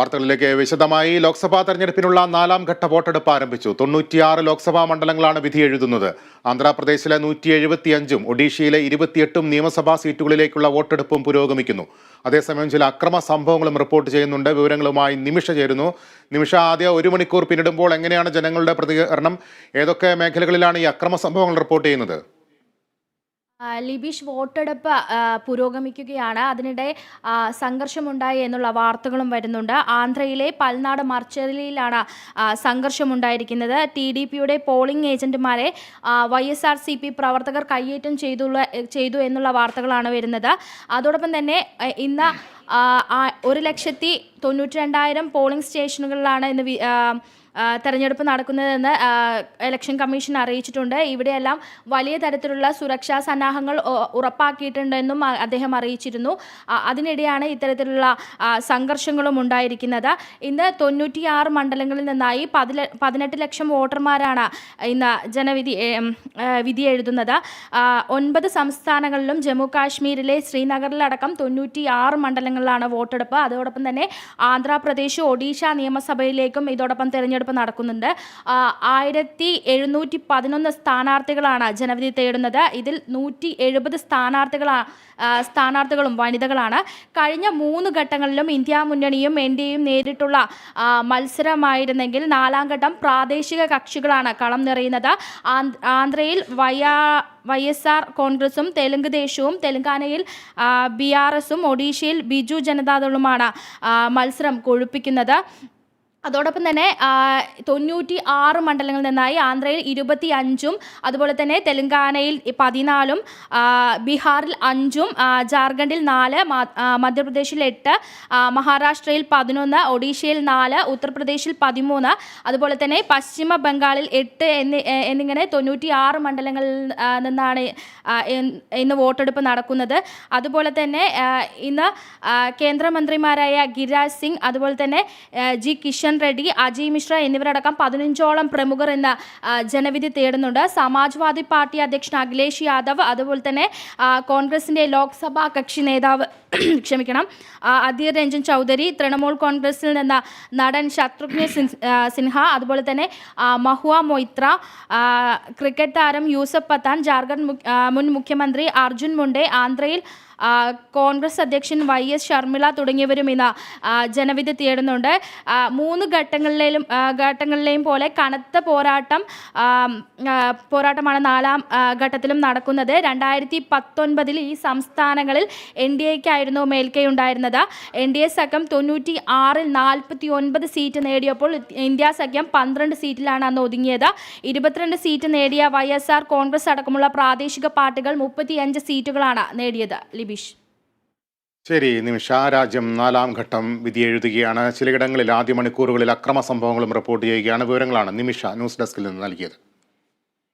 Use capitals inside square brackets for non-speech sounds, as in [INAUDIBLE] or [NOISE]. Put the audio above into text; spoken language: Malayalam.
വാർത്തകളിലേക്ക് വിശദമായി. ലോക്സഭാ തെരഞ്ഞെടുപ്പിനുള്ള നാലാം ഘട്ട വോട്ടെടുപ്പ് ആരംഭിച്ചു. തൊണ്ണൂറ്റിയാറ് ലോക്സഭാ മണ്ഡലങ്ങളാണ് വിധി എഴുതുന്നത്. ആന്ധ്രാപ്രദേശിലെ നൂറ്റി എഴുപത്തിയഞ്ചും ഒഡീഷയിലെ ഇരുപത്തിയെട്ടും നിയമസഭാ സീറ്റുകളിലേക്കുള്ള വോട്ടെടുപ്പും പുരോഗമിക്കുന്നു. അതേസമയം ചില അക്രമ സംഭവങ്ങളും റിപ്പോർട്ട് ചെയ്യുന്നുണ്ട്. വിവരങ്ങളുമായി നിമിഷ ചേരുന്നു. നിമിഷ ആദ്യ ഒരു മണിക്കൂർ പിന്നിടുമ്പോൾ എങ്ങനെയാണ് ജനങ്ങളുടെ പ്രതികരണം? ഏതൊക്കെ മേഖലകളിലാണ് ഈ അക്രമ സംഭവങ്ങൾ റിപ്പോർട്ട് ചെയ്യുന്നത്? ആ, ലിബീഷ് വോട്ടെടുപ്പ് പുരോഗമിക്കുകയാണ്. അതിനിടെ സംഘർഷമുണ്ടായി എന്നുള്ള വാർത്തകളും വരുന്നുണ്ട്. ആന്ധ്രയിലെ പൽനാട് മർച്ചലിയിലാണ് സംഘർഷമുണ്ടായിരിക്കുന്നത്. ടി ഡി പിയുടെ polling ഏജന്റുമാരെ Y S R C P പ്രവർത്തകർ കയ്യേറ്റം ചെയ്തുള്ള ചെയ്തു എന്നുള്ള വാർത്തകളാണ് വരുന്നത്. അതോടൊപ്പം തന്നെ ഇന്ന് ഒരു ലക്ഷത്തി തൊണ്ണൂറ്റി രണ്ടായിരം പോളിംഗ് സ്റ്റേഷനുകളിലാണ് ഇന്ന് വി- തെരഞ്ഞെടുപ്പ് നടക്കുന്നതെന്ന് ഇലക്ഷൻ കമ്മീഷൻ അറിയിച്ചിട്ടുണ്ട്. ഇവിടെയെല്ലാം വലിയ തരത്തിലുള്ള സുരക്ഷാ സന്നാഹങ്ങൾ ഉറപ്പാക്കിയിട്ടുണ്ടെന്നും അദ്ദേഹം അറിയിച്ചിരുന്നു. അതിനിടെയാണ് ഇത്തരത്തിലുള്ള സംഘർഷങ്ങളും ഉണ്ടായിരിക്കുന്നത്. ഇന്ന് തൊണ്ണൂറ്റിയാറ് മണ്ഡലങ്ങളിൽ നിന്നായി പതില പതിനെട്ട് ലക്ഷം വോട്ടർമാരാണ് ഇന്ന് ജനവിധി വിധി എഴുതുന്നത്. ഒൻപത് സംസ്ഥാനങ്ങളിലും ജമ്മു കാശ്മീരിലെ ശ്രീനഗറിലടക്കം തൊണ്ണൂറ്റി ആറ് മണ്ഡലങ്ങളിലാണ് വോട്ടെടുപ്പ്. അതോടൊപ്പം തന്നെ ആന്ധ്രാപ്രദേശ് ഒഡീഷ നിയമസഭയിലേക്കും ഇതോടൊപ്പം തെരഞ്ഞെടുപ്പ് നടക്കുന്നുണ്ട്. ആ, ആയിരത്തി എഴുന്നൂറ്റി പതിനൊന്ന് സ്ഥാനാർത്ഥികളാണ് ജനവിധി തേടുന്നത്. ഇതിൽ നൂറ്റി എഴുപത് സ്ഥാനാർത്ഥികളാ സ്ഥാനാർത്ഥികളും വനിതകളാണ്. കഴിഞ്ഞ മൂന്ന് ഘട്ടങ്ങളിലും ഇന്ത്യ മുന്നണിയും എൻ ഡി എയും നേരിട്ടുള്ള മത്സരമായിരുന്നെങ്കിൽ നാലാം ഘട്ടം പ്രാദേശിക കക്ഷികളാണ് കളം നിറയുന്നത്. ആന്ധ്രയിൽ വയാ വൈ എസ് ആർ കോൺഗ്രസും തെലുങ്ക് ദേശവും തെലങ്കാനയിൽ ബി ആർ എസും ഒഡീഷയിൽ ബിജു ജനതാദളുമാണ് മത്സരം കൊഴുപ്പിക്കുന്നത്. അതോടൊപ്പം തന്നെ തൊണ്ണൂറ്റി ആറ് മണ്ഡലങ്ങളിൽ നിന്നായി ആന്ധ്രയിൽ ഇരുപത്തി അഞ്ചും അതുപോലെ തന്നെ തെലങ്കാനയിൽ പതിനാലും ബീഹാറിൽ അഞ്ചും ജാർഖണ്ഡിൽ നാല് മധ്യപ്രദേശിൽ എട്ട് മഹാരാഷ്ട്രയിൽ പതിനൊന്ന് ഒഡീഷയിൽ നാല് ഉത്തർപ്രദേശിൽ പതിമൂന്ന് അതുപോലെ തന്നെ പശ്ചിമ ബംഗാളിൽ എട്ട് എന്നി എന്നിങ്ങനെ തൊണ്ണൂറ്റി ആറ് മണ്ഡലങ്ങളിൽ നിന്നാണ് ഇന്ന് വോട്ടെടുപ്പ് നടക്കുന്നത്. അതുപോലെ തന്നെ ഇന്ന് കേന്ദ്രമന്ത്രിമാരായ ഗിരിരാജ് സിംഗ് അതുപോലെ തന്നെ ജി കിഷൻ റെഡ്ഡി അജയ് മിശ്ര എന്നിവരടക്കം പതിനഞ്ചോളം പ്രമുഖർ ഇന്ന് ജനവിധി തേടുന്നുണ്ട്. സമാജ്വാദി പാർട്ടി അധ്യക്ഷൻ അഖിലേഷ് യാദവ് അതുപോലെ തന്നെ കോൺഗ്രസിന്റെ ലോക്സഭാ കക്ഷി നേതാവ് [CLEARS THROAT] ക്ഷമിക്കണം അധീർ രഞ്ജൻ ചൗധരി തൃണമൂൽ കോൺഗ്രസിൽ നിന്ന് നടൻ ശത്രുഘ്ന സിൻഹ അതുപോലെ തന്നെ മഹുവ മൊയ്ത്ര ക്രിക്കറ്റ് താരം യൂസഫ് പത്താൻ ജാർഖണ്ഡ് മുൻ മുഖ്യമന്ത്രി അർജുൻ മുണ്ടെ ആന്ധ്രയിൽ കോൺഗ്രസ് അധ്യക്ഷൻ വൈ എസ് ഷർമിള തുടങ്ങിയവരും ഇന്ന് ജനവിധി തേടുന്നുണ്ട്. മൂന്ന് ഘട്ടങ്ങളിലും ഘട്ടങ്ങളിലെയും പോലെ കനത്ത പോരാട്ടം പോരാട്ടമാണ് നാലാം ഘട്ടത്തിലും നടക്കുന്നത്. രണ്ടായിരത്തി പത്തൊൻപതിൽ ഈ സംസ്ഥാനങ്ങളിൽ എൻ ഡി എക്കായിരുന്നു മേൽക്കൈ ഉണ്ടായിരുന്നത് എൻ ഡി എ സഖ്യം തൊണ്ണൂറ്റി ആറിൽ നാൽപ്പത്തി ഒൻപത് സീറ്റ് നേടിയപ്പോൾ ഇന്ത്യ സഖ്യം പന്ത്രണ്ട് സീറ്റിലാണ് അന്ന് ഒതുങ്ങിയത്. ഇരുപത്തിരണ്ട് സീറ്റ് നേടിയ വൈ എസ് ആർ കോൺഗ്രസ് അടക്കമുള്ള പ്രാദേശിക പാർട്ടികൾ മുപ്പത്തിയഞ്ച് സീറ്റുകളാണ് നേടിയത്. ലിബീഷ് ശരി നിമിഷ. രാജ്യം നാലാം ഘട്ടം എഴുതുകയാണ്. ചിലയിടങ്ങളിൽ ആദ്യ മണിക്കൂറുകളിൽ അക്രമ സംഭവങ്ങളും റിപ്പോർട്ട് ചെയ്യുകയാണ് വിവരങ്ങളാണ് നിമിഷ ന്യൂസ് ഡെസ്കിൽ നിന്ന് നൽകിയത്.